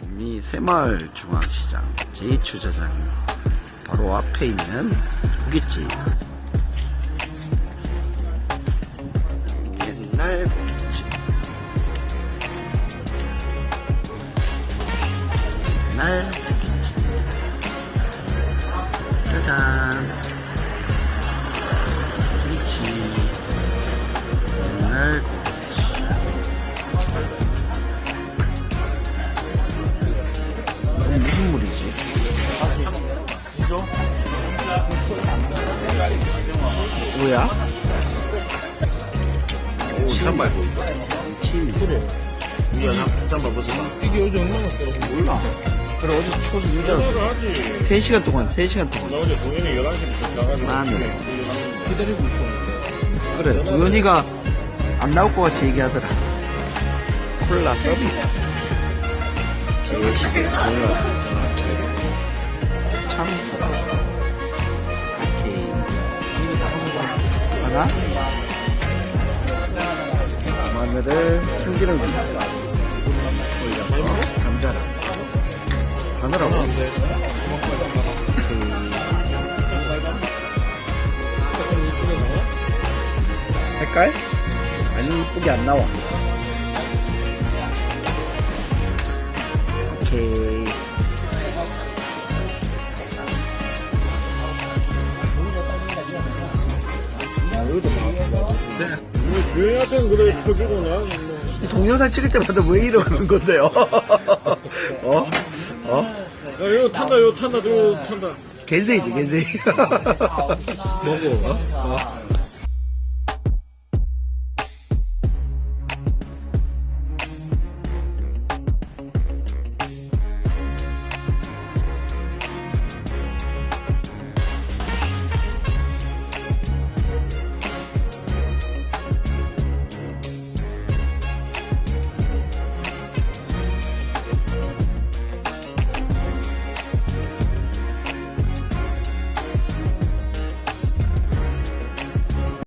구미 새마을 중앙시장 제2주차장 바로 앞에 있는 고깃집. 옛날 고깃집. 옛날 고깃집. 짜잔 뭐야? 오, 잠발 보인다. 침 그래. 미안, 잠발 벗어봐. 이게 요즘 얼마나 떨어? 몰라. 그래 어제 초수 유자 그걸 하지. 3시간 동안 3시간 동안 나 어제 공연이 11시부터 나가지고. 마늘. 기다리고 있었는데. 그래 도현이가 안 나올 것 같이 얘기하더라 콜라 서비스 제시계 콜라 참수 하나 마늘을 참기름 올려서 감자랑 하느라고 색깔? 아니 이쁘게 안 나와 오케이 우리 주연한테는 그래 쳐주고 나. 이 동영상 찍을 때마다 왜 이러는 건데요? 어? 어? 야, 이거 탄다, 이거 탄다, 이거 탄다. 겐세이지 겐세이 먹어. 어?